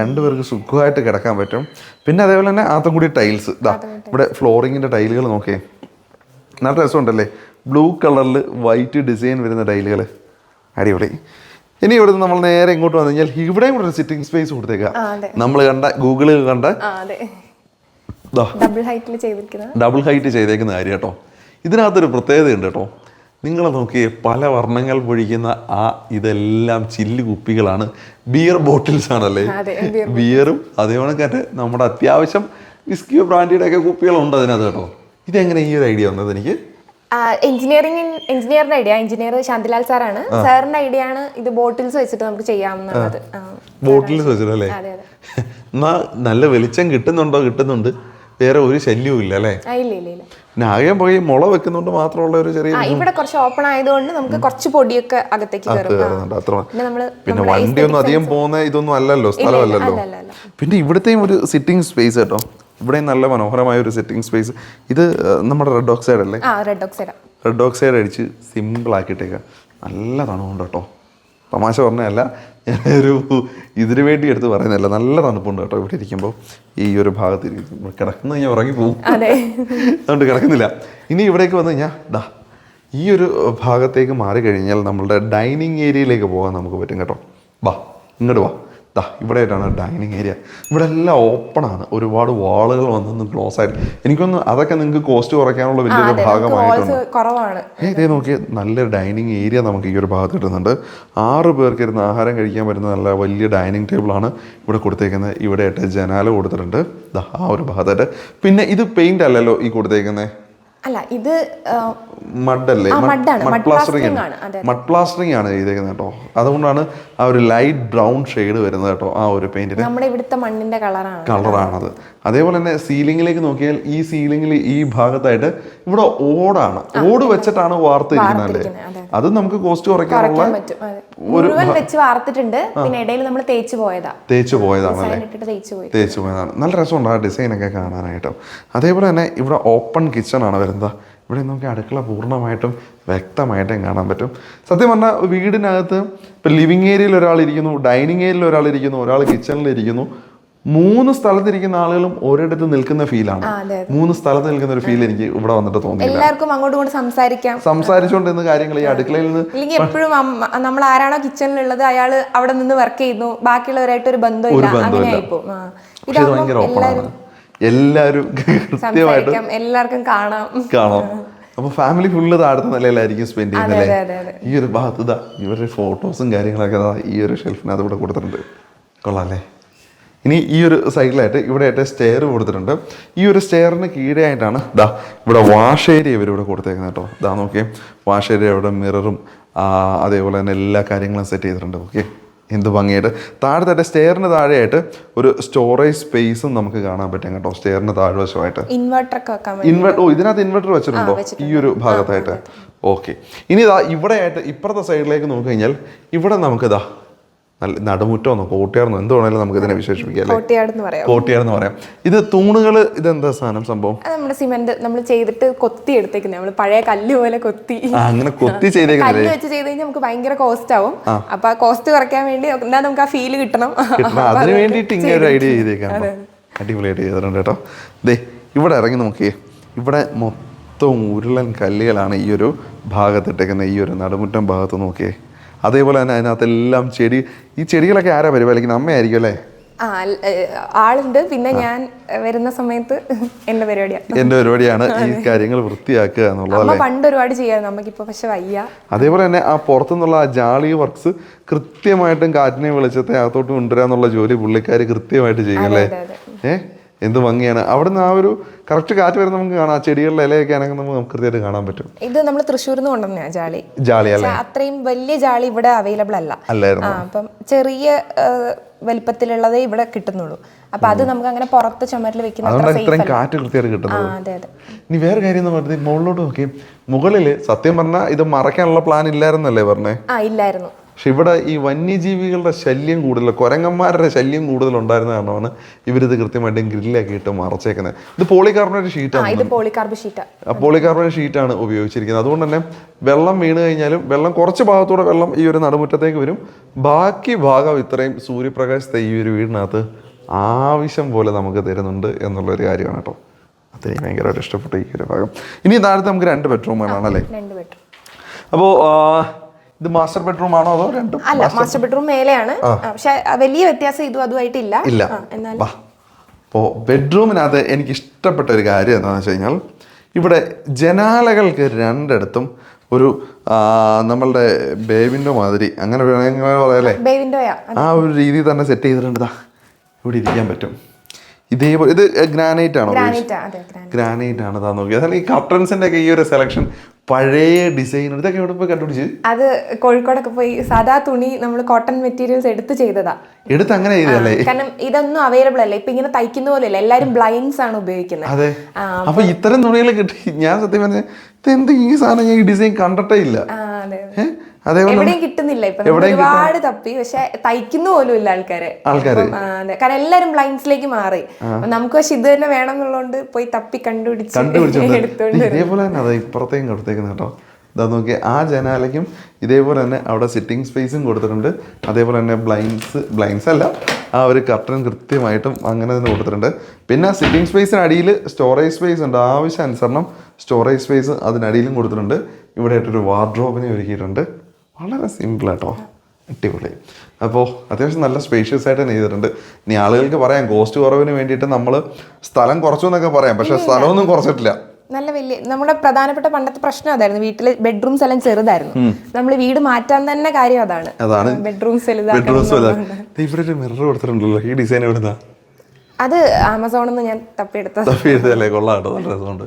രണ്ടുപേർക്ക് സുഖമായിട്ട് കിടക്കാൻ പറ്റും. പിന്നെ അതേപോലെ തന്നെ ആത്തൻകുടി ടൈൽസ് ഇതാ ഇവിടെ ഫ്ലോറിങ്ങിന്റെ ടൈലുകൾ നോക്കേ നല്ല രസമുണ്ടല്ലേ? ബ്ലൂ കളറിൽ വൈറ്റ് ഡിസൈൻ വരുന്ന ടൈലുകൾ അടിപൊളി. ഇനി ഇവിടുന്ന് നമ്മൾ നേരെ ഇങ്ങോട്ട് വന്നു കഴിഞ്ഞാൽ ഇവിടെയും കൂടെ ഒരു സിറ്റിംഗ് സ്പേസ് കൊടുത്തേക്കാം. നമ്മൾ കണ്ട ഗൂഗിളിൽ കണ്ട ഡബിൾ ഹൈറ്റ് ചെയ്തേക്കുന്ന കാര്യം കേട്ടോ. ഇതിനകത്തൊരു പ്രത്യേകത ഉണ്ട് കേട്ടോ. നിങ്ങൾ നോക്കിയേ പല വർണങ്ങൾ പൊഴിക്കുന്ന ആ ഇതെല്ലാം ചില്ല് കുപ്പികളാണ്. ബിയർ ബോട്ടിൽസ് ആണല്ലേ? ബിയറും അതേപോലെ തന്നെ നമ്മുടെ അത്യാവശ്യം വിസ്കിയോ ബ്രാൻഡിയുടെ ഒക്കെ കുപ്പികളുണ്ട് അതിനകത്ത് കേട്ടോ. ഇതെങ്ങനെ ഈ ഒരു ഐഡിയ വന്നത് എനിക്ക്? എഞ്ചിനീയറിംഗ് എഞ്ചിനീയറിന്റെ ഐഡിയ എഞ്ചിനീയർ ശാന്തിലാൽ സാറാണ്. സാറിന്റെ ഐഡിയ ആണ് ഇത് ബോട്ടിൽസ് വെച്ചിട്ട് നമുക്ക് ചെയ്യാവുന്നത്. ബോട്ടിൽസ് അതെ എന്നാ നല്ല വെളിച്ചം കിട്ടുന്നുണ്ടോ കിട്ടുന്നുണ്ട്. വേറെ ഒരു ശല്യവും ഇല്ല അല്ലേ? പിന്നെ ആകെ പോയി മുള വെക്കുന്നുണ്ട് മാത്രമുള്ള ഒരു ചെറിയ ഇവിടെ കുറച്ച് ഓപ്പൺ ആയതുകൊണ്ട് നമുക്ക് കുറച്ച് പൊടിയൊക്കെ അകത്തേക്ക് പിന്നെ വണ്ടിയൊന്നും അധികം പോകുന്ന ഇതൊന്നും അല്ലല്ലോ സ്ഥലമല്ലല്ലോ. അല്ല അല്ല. അല്ല പിന്നെ ഇവിടുത്തെയും ഒരു സിറ്റിംഗ് സ്പേസ് കേട്ടോ. ഇവിടെയും നല്ല മനോഹരമായ ഒരു സെറ്റിംഗ് സ്പേസ് ഇത് നമ്മുടെ റെഡ് ഓക്സൈഡ് അല്ലേ? റെഡ് ഓക്സൈഡാ റെഡ് ഓക്സൈഡ് അടിച്ച് സിമ്പിൾ ആക്കിയിട്ടേക്കാം. നല്ല തണുപ്പുണ്ട് കേട്ടോ. തമാശ പറഞ്ഞതല്ല ഞാനൊരു ഇതിനു വേണ്ടി എടുത്ത് പറയുന്നതല്ല. നല്ല തണുപ്പുണ്ട് കേട്ടോ ഇവിടെ ഇരിക്കുമ്പോൾ ഈ ഒരു ഭാഗത്ത് കിടക്കുന്ന ഞാൻ ഉറങ്ങി പോകും അതെ. അതുകൊണ്ട് കിടക്കുന്നില്ല. ഇനി ഇവിടേക്ക് വന്നു കഴിഞ്ഞാൽ ദാ ഈ ഒരു ഭാഗത്തേക്ക് മാറി കഴിഞ്ഞാൽ നമ്മളുടെ ഡൈനിങ് ഏരിയയിലേക്ക് പോകാൻ നമുക്ക് പറ്റും കേട്ടോ. വാ ഇങ്ങോട്ട് വാ. ദാ ഇവിടെ ആയിട്ടാണ് ഡൈനിങ് ഏരിയ. ഇവിടെ എല്ലാം ഓപ്പണാണ് ഒരുപാട് വാളുകൾ വന്നൊന്നും ക്ലോസ് ആയിട്ട് എനിക്കൊന്ന് അതൊക്കെ നിങ്ങൾക്ക് കോസ്റ്റ് കുറയ്ക്കാനുള്ള വലിയൊരു ഭാഗമായിട്ടുണ്ട്. ഇതേ നോക്കിയ നല്ലൊരു ഡൈനിങ് ഏരിയ നമുക്ക് ഈ ഒരു ഭാഗത്ത് കിട്ടുന്നുണ്ട്. ആറ് പേർക്ക് ഇരുന്ന് ആഹാരം കഴിക്കാൻ പറ്റുന്ന നല്ല വലിയ ഡൈനിങ് ടേബിളാണ് ഇവിടെ കൊടുത്തേക്കുന്നത്. ഇവിടെ ആയിട്ട് ജനാല കൊടുത്തിട്ടുണ്ട്. ദാ ആ ഒരു ഭാഗത്തായിട്ട്. പിന്നെ ഇത് പെയിന്റ് അല്ലല്ലോ ഈ കൊടുത്തേക്കുന്നത് അല്ല ഇത് മഡല്ലേ? mud പ്ലാസ്റ്ററിംഗ് ആണ്. മഡ് പ്ലാസ്റ്ററിംഗ് ആണ് ചെയ്തേക്കുന്നത് കേട്ടോ. അതുകൊണ്ടാണ് ആ ഒരു ലൈറ്റ് ബ്രൗൺ ഷെയ്ഡ് വരുന്നത് കേട്ടോ ആ ഒരു പെയിന്റിന് നമ്മുടെ ഇവിടുത്തെ മണ്ണിന്റെ കളറാണ് കളറാണത് അതേപോലെ തന്നെ സീലിംഗിലേക്ക് നോക്കിയാൽ ഈ സീലിംഗിൽ ഈ ഭാഗത്തായിട്ട് ഇവിടെ ഓടാണ്. ഓട് വെച്ചിട്ടാണ് വാർത്തിരിക്കുന്നത് അല്ലേ? അതെ. നമുക്ക് കോസ്റ്റ് കുറയ്ക്കാനുള്ള വെച്ച് വാർത്തിട്ടുണ്ട് പിന്നെ ഇടയിൽ നമ്മൾ തേച്ച് പോയതാ. തേച്ച് ഡിസൈൻ തേച്ച് പോയതാണ്. നല്ല രസമുണ്ട് ആ ഡിസൈൻ ഒക്കെ കാണാനായിട്ടും. അതേപോലെ തന്നെ ഇവിടെ ഓപ്പൺ കിച്ചൺ ആണ് വരുന്നത്. ഇവിടെ നമുക്ക് അടുക്കള പൂർണമായിട്ടും വ്യക്തമായിട്ടും കാണാൻ പറ്റും. സത്യം പറഞ്ഞാൽ വീടിനകത്ത് ഇപ്പം ലിവിങ് ഏരിയയിൽ ഒരാൾ ഇരിക്കുന്നു ഡൈനിങ് ഏരിയയിൽ ഒരാൾ ഇരിക്കുന്നു ഒരാൾ കിച്ചണിൽ ഇരിക്കുന്നു. മൂന്ന് സ്ഥലത്തിരിക്കുന്ന ആളുകളും ഒരിടത്ത് നിൽക്കുന്ന ഫീലാണ്. മൂന്ന് സ്ഥലത്ത് നിൽക്കുന്ന ഒരു ഫീൽ എനിക്ക് ഇവിടെ വന്നിട്ട് തോന്നി എല്ലാവർക്കും അങ്ങോട്ടും ഇങ്ങോട്ടും സംസാരിക്കാം. സംസാരിച്ചുകൊണ്ടിരുന്ന കാര്യങ്ങൾ ഈ അടുക്കളയിൽ നിന്ന് ഇല്ലെങ്കിൽ എപ്പോഴും നമ്മൾ ആരാണോ കിച്ചണിലുള്ളത് അയാൾ അവിടെ നിന്ന് വർക്ക് ചെയ്യുന്നു. ബാക്കിയുള്ളവരായിട്ട് ഒരു ബന്ധമില്ല. ആ. പക്ഷെ ഇത് ഭയങ്കര ഓപ്പൺ ആണ്. എല്ലാവരും കൃത്യമായിട്ട് എല്ലാവർക്കും കാണാം. കാണാം. അപ്പൊ ഫാമിലി ഫുള്ള് താഴത്തെ നിലയിലായിരിക്കും സ്പെൻഡ് ചെയ്യുന്നത്. ഈ ഒരു ഭാഗത്ത് ഇവരുടെ ഫോട്ടോസും കാര്യങ്ങളൊക്കെ ഈ ഒരു ഷെൽഫിനകത്ത് ഇവിടെ കൊടുത്തിട്ടുണ്ട്. കൊള്ളാം അല്ലേ? ഇനി ഈ ഒരു സൈഡിലായിട്ട് ഇവിടെ ആയിട്ട് സ്റ്റെയർ കൊടുത്തിട്ടുണ്ട്. ഈ ഒരു സ്റ്റെയറിന് കീഴെയായിട്ടാണ് ദാ ഇവിടെ വാഷ് ഏരിയ ഇവർ ഇവിടെ കൊടുത്തേക്കുന്നത് കേട്ടോ. ദാ നോക്കിയേ വാഷ് ഏരിയ ഇവിടെ മിററും അതേപോലെ തന്നെ എല്ലാ കാര്യങ്ങളും സെറ്റ് ചെയ്തിട്ടുണ്ട്. ഓക്കെ എന്ത് ഭംഗിയായിട്ട്. താഴത്തെ സ്റ്റെയറിന് താഴെയായിട്ട് ഒരു സ്റ്റോറേജ് സ്പേസും നമുക്ക് കാണാൻ പറ്റും കേട്ടോ സ്റ്റെയറിന് താഴ്വശമായിട്ട് ഇൻവെർട്ടർ ഓ ഇതിനകത്ത് ഇൻവെർട്ടർ വെച്ചിട്ടുണ്ടോ? ഈ ഒരു ഭാഗത്തായിട്ട്. ഓക്കെ ഇനി ഇതാ ഇവിടെ ആയിട്ട് ഇപ്പുറത്തെ സൈഡിലേക്ക് നോക്കി കഴിഞ്ഞാൽ ഇവിടെ നമുക്ക് ഇതാ നല്ല നടുമുറ്റമെന്നോ കോട്ടയാർന്നോ എന്ത് വേണമെങ്കിലും നമുക്ക് ഇതിനെ വിശേഷിപ്പിക്കാം കോട്ടയാർന്ന് പറയാം. ഇത് തൂണുകൾ ഇതെന്താ സാധനം സംഭവം? നമ്മുടെ സിമെന്റ് നമ്മൾ ചെയ്തിട്ട് കൊത്തി എടുത്തേക്കുന്നത് നമ്മൾ പഴയ കല്ല് പോലെ കൊത്തി. അങ്ങനെ കൊത്തി കല്ല് വെച്ച് ചെയ്ത് കഴിഞ്ഞാൽ നമുക്ക് ഭയങ്കര കോസ്റ്റ് ആവും. അപ്പൊ ആ കോസ്റ്റ് കുറയ്ക്കാൻ വേണ്ടി എന്നാ നമുക്ക് ആ ഫീൽ കിട്ടണം. അതിന് വേണ്ടിയിട്ട് ഇങ്ങനെ ഒരു ഐഡിയ ചെയ്തേക്കാണ് അടിപൊളിയായിട്ട് ചെയ്തിട്ടുണ്ട് കേട്ടോ. ദേ ഇവിടെ ഇറങ്ങി നോക്കിയേ. ഇവിടെ മൊത്തം ഉരുളൻ കല്ലുകളാണ് ഈ ഒരു ഭാഗത്തിട്ടേക്കുന്നത് ഈ ഒരു നടുമുറ്റം ഭാഗത്ത് നോക്കിയേ. അതേപോലെ തന്നെ അതിനകത്തെല്ലാം ചെടി ഈ ചെടികളൊക്കെ ആരാ പരിപാലിക്കുന്നത്? അമ്മയായിരിക്കും അല്ലേ? ആളുണ്ട്. പിന്നെ ഞാൻ വരുന്ന സമയത്ത് എന്റെ പരിപാടിയാണ് എന്റെ പരിപാടിയാണ് ഈ കാര്യങ്ങൾ വൃത്തിയാക്കുക എന്നുള്ളത് പണ്ട് ഒരുപാട് ചെയ്യാറ് നമുക്കിപ്പോ പക്ഷെ വയ്യ. അതേപോലെ തന്നെ ആ പുറത്തുനിന്നുള്ള ആ ജാളി വർക്ക്സ് കൃത്യമായിട്ടും കാറ്റിനെ വെളിച്ചത്തെ അകത്തോട്ട് കൊണ്ടുവരാന്നുള്ള ജോലി പുള്ളിക്കാർ കൃത്യമായിട്ട് ചെയ്യും അല്ലേ? അതെ, അതെ. ഏ? എന്ത് ഭംഗിയാണ്. അവിടുന്ന് ആ ഒരു കറക്റ്റ് കാറ്റ് വരുന്ന നമുക്ക് കാണാം. ആ ചെടികളുടെ ഇലയൊക്കെ ആണെങ്കിൽ നമുക്ക് കൃത്യമായിട്ട് കാണാൻ പറ്റും. ഇത് നമ്മൾ തൃശ്ശൂർ നിന്ന് കൊണ്ടുവന്ന ജാളി. ജാളി അല്ലേ? അത്രയും വലിയ ജാളി ഇവിടെ അവൈലബിൾ അല്ല. അല്ലായിരുന്നു. അപ്പം ചെറിയ വലിപ്പത്തിലുള്ളതേ ഇവിടെ കിട്ടുന്നുള്ളൂ. അപ്പൊ അത് നമുക്ക് അങ്ങനെ പുറത്ത് ചുമരിൽ വെക്കുന്ന ഇത്രയും. കാറ്റ് കൃത്യമായിട്ട് കിട്ടുന്നത്. ഇനി വേറെ കാര്യം എന്ന് പറഞ്ഞാൽ മുകളിലോട്ട് നോക്കി മുകളിൽ സത്യം പറഞ്ഞാൽ ഇത് മറയ്ക്കാനുള്ള പ്ലാൻ ഇല്ലായിരുന്നല്ലേ പറഞ്ഞേ? ആ ഇല്ലായിരുന്നു. പക്ഷെ ഇവിടെ ഈ വന്യജീവികളുടെ ശല്യം കൂടുതൽ കുരങ്ങന്മാരുടെ ശല്യം കൂടുതൽ ഉണ്ടായിരുന്ന കാരണമാണ് ഇവരിത് കൃത്യമായിട്ടും ഗ്രില്ലാക്കിയിട്ട് മറച്ചേക്കുന്നത്. ഇത് പോളികാർബണേറ്റ് ഷീറ്റാണ് പോളികാർബണേറ്റ് ഷീറ്റാണ് ഉപയോഗിച്ചിരിക്കുന്നത്. അതുകൊണ്ട് തന്നെ വെള്ളം വീണ് കഴിഞ്ഞാലും വെള്ളം കുറച്ച് ഭാഗത്തൂടെ വെള്ളം ഈ ഒരു നടുമുറ്റത്തേക്ക് വരും. ബാക്കി ഭാഗം ഇത്രയും സൂര്യപ്രകാശത്തെ ഈ ഒരു വീടിനകത്ത് ആവശ്യം പോലെ നമുക്ക് തരുന്നുണ്ട് എന്നുള്ളൊരു കാര്യമാണ് കേട്ടോ. അതെനിക്ക് ഭയങ്കരമായിട്ട് ഇഷ്ടപ്പെട്ടു ഈ ഒരു ഭാഗം. ഇനി താഴത്ത് നമുക്ക് രണ്ട് ബെഡ്റൂമുകളാണ് അല്ലേ? അപ്പോൾ ഇത് മാസ്റ്റർ ബെഡ്റൂം ആണോ അതോ രണ്ടും അല്ല മാസ്റ്റർ ബെഡ്റൂം മേലെയാണ്. പക്ഷേ വലിയ വ്യത്യാസം ഇതും അതുമായിട്ടില്ല ഇല്ല. എന്നാൽ അപ്പോൾ ബെഡ്റൂമിനകത്ത് എനിക്ക് ഇഷ്ടപ്പെട്ട ഒരു കാര്യം എന്താണെന്ന് വെച്ച് കഴിഞ്ഞാൽ ഇവിടെ ജനാലകൾക്ക് രണ്ടിടത്തും ഒരു നമ്മളുടെ ബേബിന്റെ മാതിരി അങ്ങനെ വേണമെങ്കിൽ പറയാല്ലേ ആ ഒരു രീതി തന്നെ സെറ്റ് ചെയ്തിട്ടുണ്ട്. ഇവിടെ ഇരിക്കാൻ പറ്റും. ഇതേപോലെ ഇത് ഗ്രാനൈറ്റ് ആണോ ഗ്രാനൈറ്റ് ആണ് താ നോക്കി ഈ കർട്ടൻസിന്റെ ഒക്കെ ഈ ഒരു സെലക്ഷൻ പഴയ ഡിസൈൻ ഇതൊക്കെ എവിടെ പോയി കണ്ടുപിടിച്ച്? അത് കോഴിക്കോടൊക്കെ പോയി സാധാ തുണി നമ്മൾ കോട്ടൺ മെറ്റീരിയൽസ് എടുത്ത് ചെയ്തതാ. എടുത്ത് അങ്ങനെ ചെയ്തല്ലേ കാരണം ഇതൊന്നും അവൈലബിൾ അല്ല. ഇപ്പൊ ഇങ്ങനെ തയ്ക്കുന്ന പോലെ അല്ല എല്ലാരും ബ്ലൈൻഡ്സ് ആണ് ഉപയോഗിക്കുന്നത്. അതെ. അപ്പൊ ഇത്തരം തുണികൾ കിട്ടി. ഞാൻ സത്യം പറഞ്ഞ എന്ത് ഈ സാധനം ഞാൻ ഈ ഡിസൈൻ കണ്ടിട്ടേ ഇല്ല. ഏഹ് എവിടെയും കിട്ടുന്നില്ല. ഇപ്പൊ ഒരുപാട് തപ്പി പക്ഷെ തയ്ക്കുന്ന പോലും ഇല്ല ആൾക്കാരെ. ആൾക്കാര്. കാരണം എല്ലാരും ബ്ലൈൻഡ്സിലേക്ക് മാറി. നമുക്ക് പക്ഷെ ഇത് തന്നെ വേണം എന്നുള്ളതുകൊണ്ട് പോയി തപ്പി കണ്ടുപിടിച്ച് ഇതേപോലെ തന്നെ അതെ ഇപ്പുറത്തേക്കും കൊടുത്തേക്കുന്ന കേട്ടോ. ഇതാ നോക്കി ആ ജനാലയ്ക്കും ഇതേപോലെ തന്നെ അവിടെ സിറ്റിംഗ് സ്പേസും കൊടുത്തിട്ടുണ്ട്. അതേപോലെ തന്നെ ബ്ലൈൻഡ്സ് ബ്ലൈൻഡ്സ് അല്ല ആ ഒരു കർട്ടൻ കൃത്യമായിട്ടും അങ്ങനെ തന്നെ കൊടുത്തിട്ടുണ്ട്. പിന്നെ ആ സിറ്റിംഗ് സ്പേസിന് അടിയിൽ സ്റ്റോറേജ് സ്പേസ് ഉണ്ട്. ആവശ്യാനുസരണം സ്റ്റോറേജ് സ്പേസ് അതിനടിയിലും കൊടുത്തിട്ടുണ്ട്. ഇവിടെ ആയിട്ടൊരു വാർഡ്രോബിനെ ഒരുക്കിയിട്ടുണ്ട്. വളരെ സിമ്പിൾ കേട്ടോ അടിപൊളി. അപ്പോൾ അത്യാവശ്യം നല്ല സ്പേഷ്യസ് ആയിട്ട് തന്നെ ചെയ്തിട്ടുണ്ട്. ഇനി ആളുകൾക്ക് പറയാം കോസ്റ്റ് കുറവിന് വേണ്ടിയിട്ട് നമ്മൾ സ്ഥലം കുറച്ചു എന്നൊക്കെ പറയാം പക്ഷേ സ്ഥലമൊന്നും കുറച്ചിട്ടില്ല. നല്ല വലിയ നമ്മുടെ പ്രധാനപ്പെട്ട പണ്ടത്തെ പ്രശ്നം അതായിരുന്നു. വീട്ടിൽ ബെഡ്റൂംസ് എല്ലാം ചെറുതായിരുന്നു. നമ്മൾ വീട് മാറ്റാൻ തന്നെ കാര്യം അതാണ്. അതാണ്. ബെഡ്റൂംസ് ബെഡ്റൂംസ് ഇവിടെ ഒരു മിറർ കൊടുത്തിട്ടുണ്ടല്ലോ. ഈ ഡിസൈൻ എവിടുന്നാ അത് ആമസോണിൽ നിന്ന് ഞാൻ തപ്പിയെടുത്തത്. തപ്പിയെടുത്തല്ലേ കൊള്ളാം കേട്ടോ. നല്ല രസമുണ്ട്.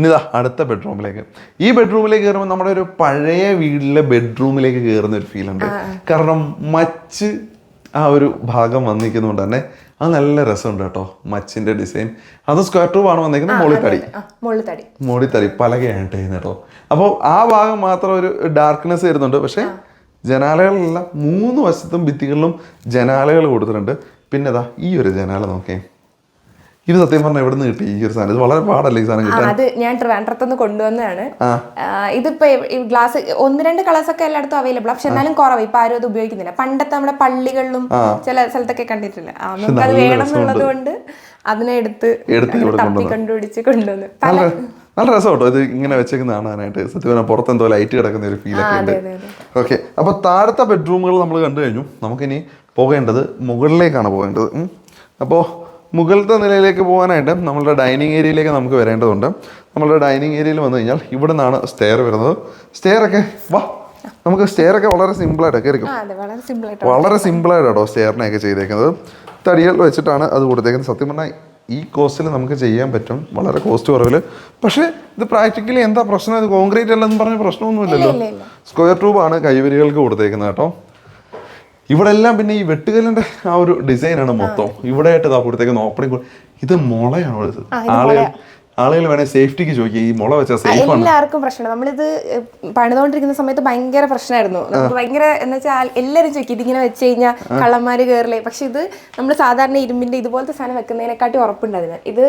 ഇനി ഇതാ അടുത്ത ബെഡ്റൂമിലേക്ക് ഈ ബെഡ്റൂമിലേക്ക് കയറുമ്പോൾ നമ്മുടെ ഒരു പഴയ വീട്ടിലെ ബെഡ്റൂമിലേക്ക് കയറുന്ന ഒരു ഫീൽ ഉണ്ട്. കാരണം മച്ച് ആ ഒരു ഭാഗം വന്നിരിക്കുന്നതുകൊണ്ട് തന്നെ അത് നല്ല രസമുണ്ട് കേട്ടോ മച്ചിന്റെ ഡിസൈൻ അത് സ്ക്വയർ ട്യൂബ് ആണ് വന്നിരിക്കുന്നത് മോളിത്തടി. തടി മോളിത്തടി. മുകളിൽ തടി മോടി തടി പലകയാണ് ചെയ്യുന്നത് കേട്ടോ. അപ്പോൾ ആ ഭാഗം മാത്രം ഒരു ഡാർക്ക്നെസ് വരുന്നുണ്ട്. പക്ഷേ ജനാലകളിലെല്ലാം മൂന്ന് വശത്തും ഭിത്തികളിലും ജനാലകൾ കൊടുത്തിട്ടുണ്ട്. പിന്നെ ഇതാ ഈ ഒരു ജനാല നോക്കേ ഇത് സത്യം പറഞ്ഞാൽ എവിടെ നിന്ന് കിട്ടി. ഈ ഒരു സാധനം. ഇത് വളരെ പാടല്ലേ ഈ സാധനം ആ, കിട്ടാൻ? അത് ഞാൻ ട്രിവാൻഡ്രത്തുനിന്ന് കൊണ്ടുവന്നതാണ്. ആ. ആ, ഇതിപ്പോ ഈ ഗ്ലാസ് ഒന്ന് രണ്ട് കളേഴ്സ് ഒക്കെ എല്ലായിടത്തും അവൈലബിൾ പക്ഷെ എന്നാലും കുറവ്. ഇപ്പൊ ആരും അത് ഉപയോഗിക്കുന്നില്ല. പണ്ടത്തെ നമ്മുടെ പള്ളികളിലും ചില സ്ഥലത്തൊക്കെ കണ്ടിട്ടില്ല. ആ, [LAUGHS] നമുക്ക് അത് വേണം എന്നുള്ളത് കൊണ്ട് അതിനെ എടുത്ത് എടുത്ത് ഇവിടെ തപ്പി കണ്ടുപിടിച്ച് കൊണ്ടുവന്നു. നല്ല നല്ല രസം കേട്ടോ ഇത് ഇങ്ങനെ വെച്ചേക്കുന്ന കാണാനായിട്ട്. സത്യം പറഞ്ഞാൽ പുറത്ത് എന്തോ ലൈറ്റ് കിടക്കുന്ന ഒരു ഫീൽ ഒക്കെ ഉണ്ട്. അതെ, അതെ. ഓക്കെ അപ്പോൾ താഴത്തെ ബെഡ്റൂമുകൾ നമ്മൾ കണ്ടു കഴിഞ്ഞു. നമുക്കിനി പോകേണ്ടത് മുകളിലേക്കാണ് പോകേണ്ടത്. അപ്പോ അപ്പോൾ മുകളിലത്തെ നിലയിലേക്ക് പോകാനായിട്ട് നമ്മളുടെ ഡൈനിങ് ഏരിയയിലേക്ക് നമുക്ക് വരേണ്ടതുണ്ട്. നമ്മളുടെ ഡൈനിങ് ഏരിയയിൽ വന്നു കഴിഞ്ഞാൽ ഇവിടെ നിന്നാണ് സ്റ്റെയർ വരുന്നത്. സ്റ്റെയർ ഒക്കെ വാ. നമുക്ക് സ്റ്റെയർ ഒക്കെ വളരെ സിമ്പിളായിട്ട് കയറിക്കും. വളരെ സിമ്പിൾ കേട്ടോ സിമ്പിളായിട്ടോ സ്റ്റെയറിനെയൊക്കെ ചെയ്തേക്കുന്നത്. തടികൾ വെച്ചിട്ടാണ് അത് കൊടുത്തേക്കുന്നത്. സത്യം പറഞ്ഞാൽ ഈ കോസ്റ്റിൽ നമുക്ക് ചെയ്യാൻ പറ്റും. വളരെ കോസ്റ്റ് കുറവിൽ. പക്ഷേ ഇത് പ്രാക്ടിക്കലി എന്താ പ്രശ്നം? ഇത് കോൺക്രീറ്റ് അല്ലെന്ന് പറഞ്ഞ പ്രശ്നമൊന്നുമില്ലല്ലോ. സ്ക്വയർ ട്യൂബാണ് കൈവരികൾക്ക് കൊടുത്തേക്കുന്നത് കേട്ടോ. ഇവിടെ എല്ലാം പിന്നെ ഈ വെട്ടുകല്ലിന്റെ ആ ഒരു ഡിസൈനാണ് മൊത്തം. ഇവിടെ ആയിട്ട് കൊടുത്തേക്കുന്ന ഓപ്പണിംഗ് ഇത് മുളയാണ് ആളുകൾ ആളുകൾ വേണേ സേഫ്റ്റിക്ക് ചോദിക്കുക ഈ മുള വെച്ചാൽ സേഫ് ആണ്? എല്ലാവർക്കും പ്രശ്നമാണ്. നമ്മളിത് പണിതുകൊണ്ടിരിക്കുന്ന സമയത്ത് ഭയങ്കര പ്രശ്നമായിരുന്നു. നമുക്ക് ഭയങ്കര എന്ന് വെച്ചാൽ എല്ലാവരും ചോദിക്കും ഇതിങ്ങനെ വെച്ച് കഴിഞ്ഞാൽ കള്ളന്മാർ കയറില്ലേ പക്ഷെ ഇത് നമ്മൾ സാധാരണ ഇരുമ്പിന്റെ ഇതുപോലത്തെ സാധനം വെക്കുന്നതിനെക്കാട്ടി ഉറപ്പുണ്ട് അതിന്. ഇത്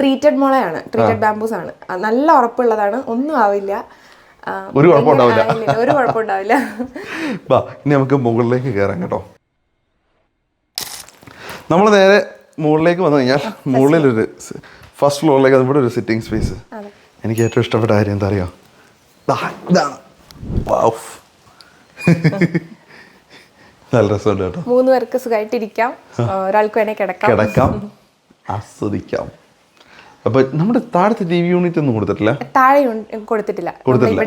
ട്രീറ്റഡ് മുളയാണ്. ട്രീറ്റഡ് ബാംബൂസ് ആണ്. നല്ല ഉറപ്പുള്ളതാണ്. ഒന്നും ആവില്ല. ഒരു കുഴപ്പമുണ്ടാവില്ല. ഒരു [LAUGHS] കുഴപ്പമുണ്ടാവില്ല. ബാ ഇനി നമുക്ക് മുകളിലേക്ക് കയറാം കേട്ടോ. നമ്മൾ നേരെ മുകളിലേക്ക് വന്നു കഴിഞ്ഞാൽ മുകളിലൊരു ഫസ്റ്റ് ഫ്ലോറിലേക്ക് ഇവിടെ ഒരു സിറ്റിംഗ് സ്പേസ് എനിക്ക് ഏറ്റവും ഇഷ്ടപ്പെട്ട കാര്യം എന്താ അറിയോ ഇതാണ്. വാഫ് [LAUGHS] നല്ല രസമുണ്ട് കേട്ടോ. മൂന്ന് പേർക്ക് സുഖമായിട്ടിരിക്കാം ഒരാൾക്ക് വേണേ കിടക്കാം. കിടക്കാം. [LAUGHS] ആസ്വദിക്കാം. അപ്പൊ നമ്മുടെ താഴത്തെ ടി വി യൂണിറ്റ് ഒന്നും കൊടുത്തിട്ടില്ല? താഴെ കൊടുത്തിട്ടില്ല.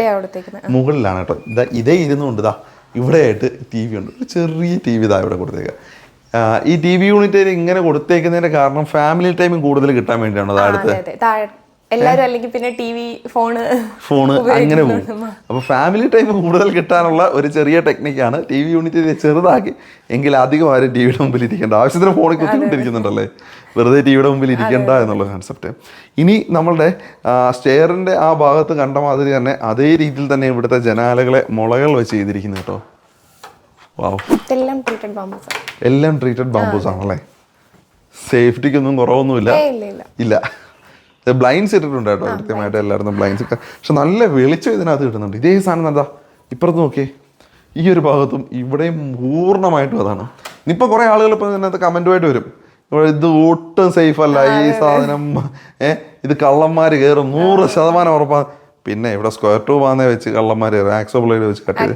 മുകളിലാണ് കേട്ടോ. ഇതാ ഇതേ ഇരുന്നുകൊണ്ട് ഇതാ ഇവിടെയായിട്ട് ടി വി ഉണ്ട്. ഒരു ചെറിയ ടി വി ഇതാ ഇവിടെ കൊടുത്തേക്കുക ഈ ടി വി യൂണിറ്റ് ഇങ്ങനെ കൊടുത്തേക്കുന്നതിന്റെ കാരണം ഫാമിലി ടൈം കൂടുതൽ കിട്ടാൻ വേണ്ടിയാണ് താഴത്തെ അതെ അല്ലെങ്കിൽ പിന്നെ ടി വി ഫോണ് ഫോണ് അങ്ങനെ പോകും അപ്പോൾ ഫാമിലി ടൈം കൂടുതൽ കിട്ടാനുള്ള ഒരു ചെറിയ ടെക്നിക്കാണ് ടി വി യൂണിറ്റ് ചെറുതാക്കി എങ്കിൽ അധികം ആരും ടി വിയുടെ മുമ്പിൽ ഇരിക്കേണ്ട ആവശ്യത്തിന് ഫോണിൽ കുത്തിക്കൊണ്ടിരിക്കുന്നുണ്ടല്ലേ? വെറുതെ ടി വിയുടെ മുമ്പിൽ ഇരിക്കേണ്ട എന്നുള്ള കൺസെപ്റ്റ് ഇനി നമ്മളുടെ സ്റ്റെയറിന്റെ ആ ഭാഗത്ത് കണ്ട മാതിരി തന്നെ അതേ രീതിയിൽ തന്നെ ഇവിടുത്തെ ജനാലകളെ മുളകൾ വെച്ച് ചെയ്തിരിക്കുന്നു കേട്ടോ. ഇതെല്ലാം ട്രീറ്റഡ് ബാംബൂസ് എല്ലാം ട്രീറ്റഡ് ബാംബൂസ് ആണല്ലേ സേഫ്റ്റിക്കൊന്നും കുറവൊന്നുമില്ല. ഇല്ല. ബ്ലൈൻഡ്സ് ഇട്ടിട്ടുണ്ട് കേട്ടോ. കൃത്യമായിട്ട് എല്ലായിടത്തും ബ്ലൈൻഡ്സ് പക്ഷെ നല്ല വെളിച്ചം ഇതിനകത്ത് കിട്ടുന്നുണ്ട്. ഇതേ സാധനം എന്താ? ഇപ്പുറത്ത് നോക്കിയേ. ഈ ഒരു ഭാഗത്തും ഇവിടെയും പൂർണമായിട്ടും അതാണ്. ഇനിയിപ്പോൾ കുറേ ആളുകൾ ഇപ്പോൾ ഇതിനകത്ത് കമന്റുമായിട്ട് വരും. ഇത് ഒട്ടും സേഫ് അല്ല. ഈ സാധനം ഏ ഇത് കള്ളന്മാർ കയറും നൂറ് ശതമാനം ഉറപ്പാണ് പിന്നെ ഇവിടെ സ്ക്വയർ ടൂ ആണെന്നേ വെച്ച് കള്ളന്മാർ ആക്സോ ബ്ലേഡ് വെച്ച് കട്ട് ചെയ്ത്.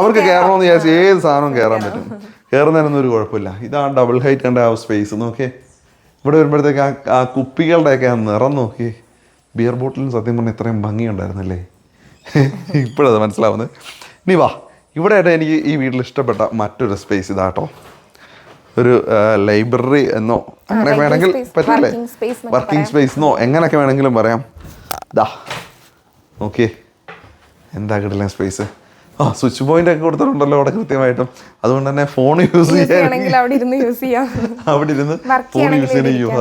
അവർക്ക് കയറണമെന്ന് വിചാരിച്ച് ഏത് സാധനവും കയറാൻ പറ്റും. കയറുന്നതിനൊന്നും ഒരു കുഴപ്പമില്ല. ഇതാണ് ഡബിൾ ഹൈറ്റ് ആ സ്പേസ് നോക്കിയേ. ഇവിടെ വരുമ്പോഴത്തേക്ക് ആ ആ കുപ്പികളുടെയൊക്കെ ആ നിറം നോക്കി. ബിയർ ബോട്ടിലും സത്യം പറഞ്ഞാൽ ഇത്രയും ഭംഗിയുണ്ടായിരുന്നല്ലേ? [LAUGHS] ഇപ്പോഴത് മനസ്സിലാവുന്നത്. ഇനി വാ ഇവിടെ ആയിട്ട് എനിക്ക് ഈ വീട്ടിൽ ഇഷ്ടപ്പെട്ട മറ്റൊരു സ്പേസ് ഇതാട്ടോ. ഒരു ലൈബ്രറി എന്നോ അങ്ങനെ വേണമെങ്കിൽ പറ്റില്ലേ വർക്കിംഗ് സ്പേസ് എന്നോ എങ്ങനെയൊക്കെ വേണമെങ്കിലും പറയാം. ദാ ഓക്കെ എന്താ കിട്ടില്ല സ്പേസ് ആ സ്വിച്ച് പോയിന്റ് ഒക്കെ കൊടുത്തിട്ടുണ്ടല്ലോ അവിടെ കൃത്യമായിട്ടും. അതുകൊണ്ട് തന്നെ ഫോൺ യൂസ് ചെയ്യാൻ അവിടെ ഇരുന്ന് യൂസ് ചെയ്യാം. അവിടെ ഇരുന്ന് ഫോൺ യൂസ് ചെയ്യുന്ന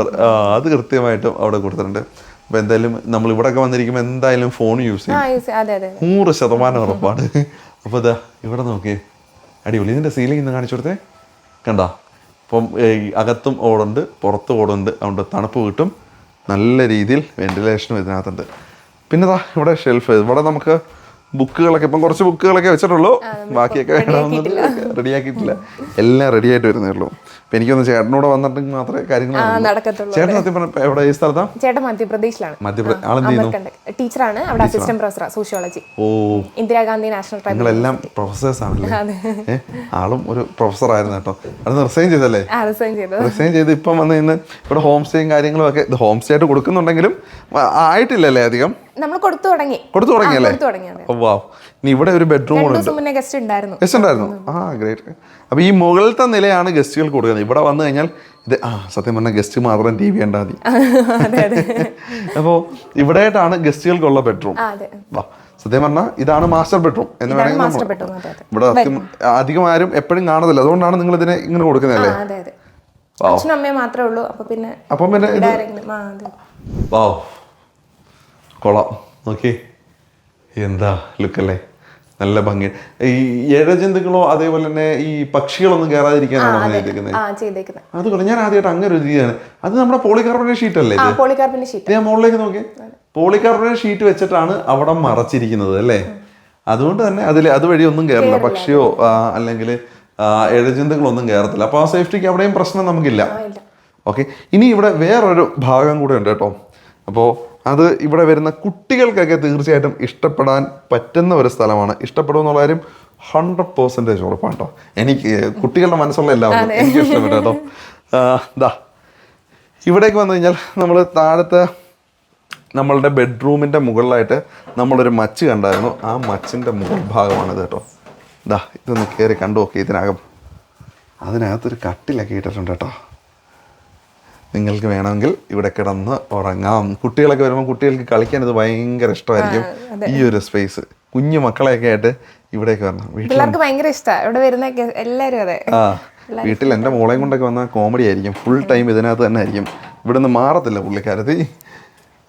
അത് കൃത്യമായിട്ടും അവിടെ കൊടുത്തിട്ടുണ്ട്. അപ്പൊ എന്തായാലും നമ്മൾ ഇവിടെയൊക്കെ വന്നിരിക്കുമ്പോൾ എന്തായാലും ഫോൺ യൂസ് ചെയ്യും അതെ അതെ അതെ. നൂറ് ശതമാനം ഉറപ്പാണ്. അപ്പോൾ ഇതാ ഇവിടെ നോക്കിയേ അടിപൊളി. ഇതിന്റെ സീലിംഗ് ഇന്ന് കാണിച്ചു കൊടുത്തേ. കണ്ടാ? ഇപ്പം ഏയ്, അകത്തും ഓടുണ്ട് പുറത്തും ഓടുണ്ട്. അതുകൊണ്ട് തണുപ്പ് കിട്ടും. നല്ല രീതിയിൽ വെന്റിലേഷനും ഇതിനകത്തുണ്ട്. പിന്നെ ഇവിടെ ഷെൽഫ് ഇവിടെ നമുക്ക് ബുക്കുകളൊക്കെ ഇപ്പം കുറച്ച് ബുക്കുകളൊക്കെ വെച്ചിട്ടുള്ളൂ. ബാക്കിയൊക്കെ റെഡിയാക്കിയിട്ടില്ല. എല്ലാം റെഡി ആയിട്ട് വരുന്നേ ഉള്ളൂ. അപ്പം എനിക്കൊന്ന് ചേട്ടനോട് വന്നിട്ടുണ്ടെങ്കിൽ മാത്രമേ കാര്യങ്ങൾ ചേട്ടൻ സത്യം പറഞ്ഞ എവിടെ ഈ സ്ഥലത്താ? ചേട്ടൻ മധ്യപ്രദേശിലാണ്. മധ്യപ്രദേശ് ആളെന്ത് ടീച്ചറാണ്. അവിടെ അസിസ്റ്റന്റ് പ്രൊഫസർ സോഷ്യോളജി ഓ. ഇന്ദിരാഗാന്ധി നാഷണൽ നിങ്ങളെല്ലാം പ്രൊഫസേഴ്സ് ആണല്ലേ? ആളും ഒരു പ്രൊഫസർ ആയിരുന്നു കേട്ടോ. അത് റിസൈൻ ചെയ്തല്ലേ റിസൈൻ ചെയ്ത്. ഇപ്പം വന്ന് ഇന്ന് ഇവിടെ ഹോം സ്റ്റേയും കാര്യങ്ങളും ഒക്കെ ഹോം സ്റ്റേ ആയിട്ട് കൊടുക്കുന്നുണ്ടെങ്കിലും ആയിട്ടില്ലല്ലേ അധികം? നമ്മൾ കൊടുത്തു തുടങ്ങി. കൊടുത്തു തുടങ്ങിയല്ലേ തുടങ്ങി അതെ. ഓ ഇനി ഇവിടെ ഒരു ബെഡ്റൂം കൂടെ ഗസ്റ്റ് ഉണ്ടായിരുന്നു. ഗസ്റ്റ് ഉണ്ടായിരുന്നു ആ ഗ്രേറ്റ് അപ്പോൾ ഈ മുകളിലത്തെ നിലയാണ് ഗസ്റ്റുകൾ കൊടുക്കുന്നത്. ഇവിടെ വന്നു കഴിഞ്ഞാൽ ഇത് ആ സത്യം പറഞ്ഞാൽ ഗസ്റ്റ് മാത്രം ടി വി ഉണ്ടാ മതി [LAUGHS] അപ്പോൾ ഇവിടെയായിട്ടാണ് ഗസ്റ്റുകൾക്കുള്ള ബെഡ്റൂം വാ സത്യം പറഞ്ഞാൽ ഇതാണ് മാസ്റ്റർ ബെഡ്റൂം എന്ന് വേണമെങ്കിൽ നമ്മൾ ഇവിടെ അധികം ആരും എപ്പോഴും കാണുന്നില്ല അതുകൊണ്ടാണ് നിങ്ങൾ ഇതിനെ ഇങ്ങനെ കൊടുക്കുന്നതല്ലേ അച്ഛനും അമ്മയും മാത്രമേ ഉള്ളൂ. അപ്പൊ പിന്നെ അപ്പം പിന്നെ വാവ്. കൊള്ളാം. നോക്കി. എന്താ ലുക്കല്ലേ നല്ല ഭംഗി. ഈ ഇഴജന്തുക്കളോ അതേപോലെ തന്നെ ഈ പക്ഷികളൊന്നും കയറാതിരിക്കാനാണ് അങ്ങനെ ചെയ്തേക്കുന്നത് അത് കൊണ്ട് ഞാൻ ആദ്യമായിട്ട് അങ്ങനെ ഒരു രീതിയാണ്. അത് നമ്മുടെ പോളികാർബണേറ്റ് ഷീറ്റ് അല്ലേ ഇത്? ഷീറ്റ് ഞാൻ മുകളിലേക്ക് നോക്കി. പോളികാർബണേറ്റ് ഷീറ്റ് വെച്ചിട്ടാണ് അവിടെ മറച്ചിരിക്കുന്നത് അല്ലേ? അതുകൊണ്ട് തന്നെ അതിൽ അതുവഴി ഒന്നും കയറില്ല. പക്ഷിയോ അല്ലെങ്കിൽ ഇഴജന്തുക്കളൊന്നും കയറത്തില്ല. അപ്പോൾ ആ സേഫ്റ്റിക്ക് അവിടെയും പ്രശ്നം നമുക്കില്ല. ഓക്കെ. ഇനി ഇവിടെ വേറൊരു ഭാഗം കൂടെ ഉണ്ട് കേട്ടോ. അപ്പോൾ അത് ഇവിടെ വരുന്ന കുട്ടികൾക്കൊക്കെ തീർച്ചയായിട്ടും ഇഷ്ടപ്പെടാൻ പറ്റുന്ന ഒരു സ്ഥലമാണ്. ഇഷ്ടപ്പെടുമെന്നുള്ള കാര്യം ഹൺഡ്രഡ് പെർസെന്റേജ് ഉറപ്പാണ് കേട്ടോ എനിക്ക് കുട്ടികളുടെ മനസ്സുള്ള എല്ലാവരും എനിക്ക് ഇഷ്ടപ്പെട്ടു കേട്ടോ ദാ. ഇവിടേക്ക് വന്നു കഴിഞ്ഞാൽ നമ്മൾ താഴത്തെ നമ്മളുടെ ബെഡ്റൂമിന്റെ മുകളിലായിട്ട് നമ്മളൊരു മച്ച് കണ്ടായിരുന്നു. ആ മച്ചിന്റെ മുകൾ ഭാഗമാണിത് കേട്ടോ ദാ ഇതൊന്ന് കയറി കണ്ടു നോക്കി ഇതിനകം. അതിനകത്തൊരു കട്ടിലൊക്കെ ഇട്ടിട്ടുണ്ട് കേട്ടോ നിങ്ങൾക്ക് വേണമെങ്കിൽ ഇവിടെ കിടന്ന് ഉറങ്ങാം. കുട്ടികളൊക്കെ വരുമ്പോൾ കുട്ടികൾക്ക് കളിക്കാൻ ഇത് ഭയങ്കര ഇഷ്ടമായിരിക്കും. ഈ ഒരു സ്പേസ് കുഞ്ഞു മക്കളെയൊക്കെ ആയിട്ട് ഇവിടേക്ക് വരണം. വീട്ടിൽ ഭയങ്കര ഇഷ്ടമാണ് ഇവിടെ വരുന്ന ഗ- എല്ലാവരും അതെ. ആ വീട്ടിൽ എന്റെ മോളെയും കൊണ്ടൊക്കെ വന്നാൽ കോമഡി ആയിരിക്കും. ഫുൾ ടൈം ഇതിനകത്ത് തന്നെ ആയിരിക്കും. ഇവിടെ നിന്ന് മാറത്തില്ല പുള്ളിക്കാരത്തി.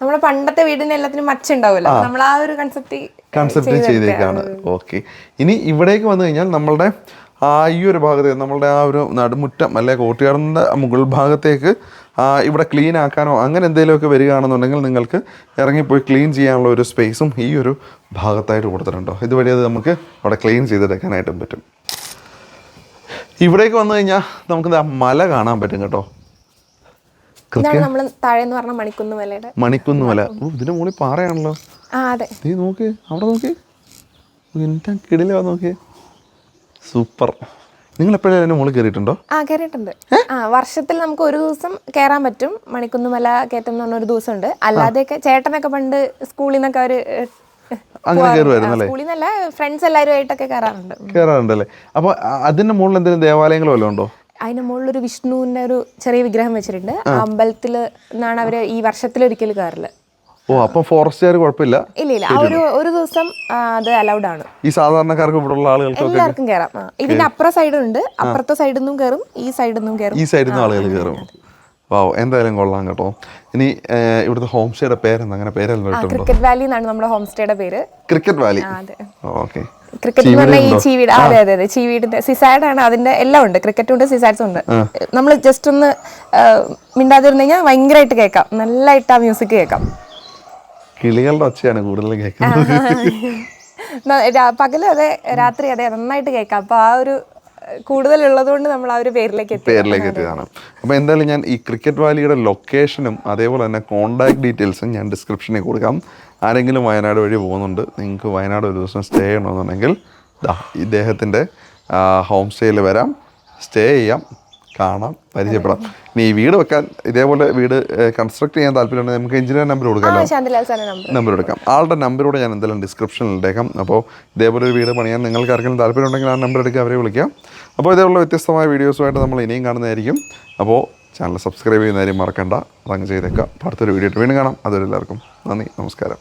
നമ്മുടെ പണ്ടത്തെ വീടിന് എല്ലാത്തിനും മച്ചുണ്ടാവുമല്ലോ നമ്മൾ ആ. ഒരു കൺസെപ്റ്റ് കൺസെപ്റ്റ് ചെയ്തേക്കാണ്. ഓക്കെ ഇനി ഇവിടേക്ക് വന്നു കഴിഞ്ഞാൽ നമ്മളുടെ ആ ഈ ഒരു ഭാഗത്തേക്ക് നമ്മളുടെ ആ ഒരു നടുമുറ്റം അല്ലെ കോട്ടയാടിന്റെ മുകൾ ഭാഗത്തേക്ക് ഇവിടെ ക്ലീൻ ആക്കാനോ അങ്ങനെ എന്തെങ്കിലുമൊക്കെ വരികയാണെന്നുണ്ടെങ്കിൽ നിങ്ങൾക്ക് ഇറങ്ങിപ്പോയി ക്ലീൻ ചെയ്യാനുള്ള ഒരു സ്പേസും ഈ ഒരു ഭാഗത്തായിട്ട് കൊടുത്തിട്ടുണ്ടോ? ഇതുവഴി അത് നമുക്ക് അവിടെ ക്ലീൻ ചെയ്തെടുക്കാനായിട്ടും പറ്റും. ഇവിടേക്ക് വന്നു കഴിഞ്ഞാൽ നമുക്ക് ആ മല കാണാൻ പറ്റും കേട്ടോ. മണിക്കുന്ന് മല. ഓ ഇതിന്റെ മുകളിൽ പാറയാണല്ലോ. നീ നോക്ക് അവിടെ നോക്ക്. എന്താ കിടില നോക്ക്. സൂപ്പർ. നിങ്ങൾ എപ്പോഴും അതിന്റെ മുകളിൽ കയറിയിട്ടുണ്ടോ? ആ കയറിയിട്ടുണ്ട്. ആ വർഷത്തിൽ നമുക്ക് ഒരു ദിവസം കയറാൻ പറ്റും. മണിക്കുന്നുമല കയറ്റം എന്ന് പറഞ്ഞ ഒരു ദിവസം ഉണ്ട് അല്ലാതെയൊക്കെ ചേട്ടനൊക്കെ പണ്ട് സ്കൂളിൽ നിന്നൊക്കെ ഒരു അങ്ങനെ കയറുമായിരുന്നു സ്കൂളിൽ നിന്നല്ല ഫ്രണ്ട്സ് എല്ലാവരും ആയിട്ടൊക്കെ കയറാറുണ്ട് കയറാറുണ്ടല്ലേ? അപ്പോൾ അതിന്റെ മുകളിൽ എന്തെങ്കിലും ദേവാലയങ്ങളോ വല്ലതും ഉണ്ടോ? അതിന് മുകളിൽ ഒരു വിഷ്ണുവിന്റെ ഒരു ചെറിയ വിഗ്രഹം വെച്ചിട്ടുണ്ട്. അമ്പലത്തിൽ നിന്നാണ് അവർ ഈ വർഷത്തിൽ ഒരിക്കൽ കയറൽ. ഓ അപ്പം ഫോറസ്റ്റുകാർ കുഴപ്പമില്ല. ഇല്ല ഇല്ല. ഒരു ഒരു ദിവസം അത് അലൗഡ് ആണ്. ഈ സാധാരണക്കാർക്ക് ഇവിടെ ഉള്ള ആളുകൾക്കൊക്കെ എല്ലാവർക്കും കയറാം. ഇതിന്റെ അപ്പുറ സൈഡും ഉണ്ട് അപ്പുറത്തെ സൈഡിൽ നിന്നും കയറും ഈ സൈഡിൽ നിന്നും കയറും ഈ സൈഡിൽ നിന്ന് ആളുകൾ കയറും വാവ് എന്തായാലും കൊള്ളാം കേട്ടോ. ഇനി ഇവിടുത്തെ ഹോം സ്റ്റേയുടെ പേരെന്താ? അങ്ങനെ പേരെല്ലാം ക്രിക്കറ്റ് വാലി എന്നാണ് നമ്മുടെ ഹോം സ്റ്റേയുടെ പേര്. Cricket Valley. ഓക്കെ. ക്രിക്കറ്റ് എന്ന് പറഞ്ഞാൽ ഈ ചീവീട് അതെ അതെ അതെ. ചീവീടിന്റെ സിസൈഡ് ആണ്. അതിന്റെ എല്ലാം ഉണ്ട്. ക്രിക്കറ്റും ഉണ്ട് സിസൈഡ്സും ഉണ്ട്. നമ്മൾ ജസ്റ്റ് ഒന്ന് മിണ്ടാതിരുന്നു കഴിഞ്ഞാൽ ഭയങ്കരമായിട്ട് കേൾക്കാം. നല്ലതായിട്ട് ആ മ്യൂസിക് കേൾക്കാം. കിളികളുടെ ഒച്ചയാണ് കൂടുതൽ കേൾക്കുന്നത്. പകൽ അതെ രാത്രി അതെ നന്നായിട്ട് കേൾക്കാം. അപ്പൊ ആ ഒരു കൂടുതലുള്ളതുകൊണ്ട് നമ്മൾ ആ ഒരു പേരിലേക്ക് പേരിലേക്ക് എത്തിയതാണ്. അപ്പോൾ എന്തായാലും ഞാൻ ഈ ക്രിക്കറ്റ് വാലിയുടെ ലൊക്കേഷനും അതേപോലെ തന്നെ കോണ്ടാക്ട് ഡീറ്റെയിൽസും ഞാൻ ഡിസ്ക്രിപ്ഷനിൽ കൊടുക്കാം. ആരെങ്കിലും വയനാട് വഴി പോകുന്നുണ്ട് നിങ്ങൾക്ക് വയനാട് ഒരു ദിവസം സ്റ്റേ ചെയ്യണമെന്നുണ്ടെങ്കിൽ ഇദ്ദേഹത്തിന്റെ ഹോം സ്റ്റേയിൽ വരാം. സ്റ്റേ ചെയ്യാം. കാണാം പരിചയപ്പെടാം. ഇനി ഈ വീട് വെക്കാൻ ഇതേപോലെ വീട് കൺസ്ട്രക്ട് ചെയ്യാൻ താല്പര്യമുണ്ടെങ്കിൽ നമുക്ക് എഞ്ചിനീയർ നമ്പർ കൊടുക്കാം നമ്പർ എടുക്കാം ആളുടെ നമ്പറൂടെ ഞാൻ എന്തായാലും ഡിസ്ക്രിപ്ഷനിൽ ഇട്ടേക്കാം. അപ്പോൾ ഇതേപോലെ ഒരു വീട് പണിയാൻ നിങ്ങൾക്ക് ആർക്കെങ്കിലും താല്പര്യം ഉണ്ടെങ്കിൽ ആ നമ്പർ എടുക്കുക അവരെ വിളിക്കാം. അപ്പോൾ ഇതേപോലെ വ്യത്യസ്തമായ വീഡിയോസുമായിട്ട് നമ്മൾ ഇനിയും കാണുന്നതായിരിക്കും. അപ്പോൾ ചാനൽ സബ്സ്ക്രൈബ് ചെയ്യുന്ന കാര്യം മറക്കണ്ട. അതങ്ങ് ചെയ്തേക്കാം. അടുത്തൊരു വീഡിയോ വീണ്ടും കാണാം. അതുവരെ എല്ലാവർക്കും നന്ദി നമസ്കാരം.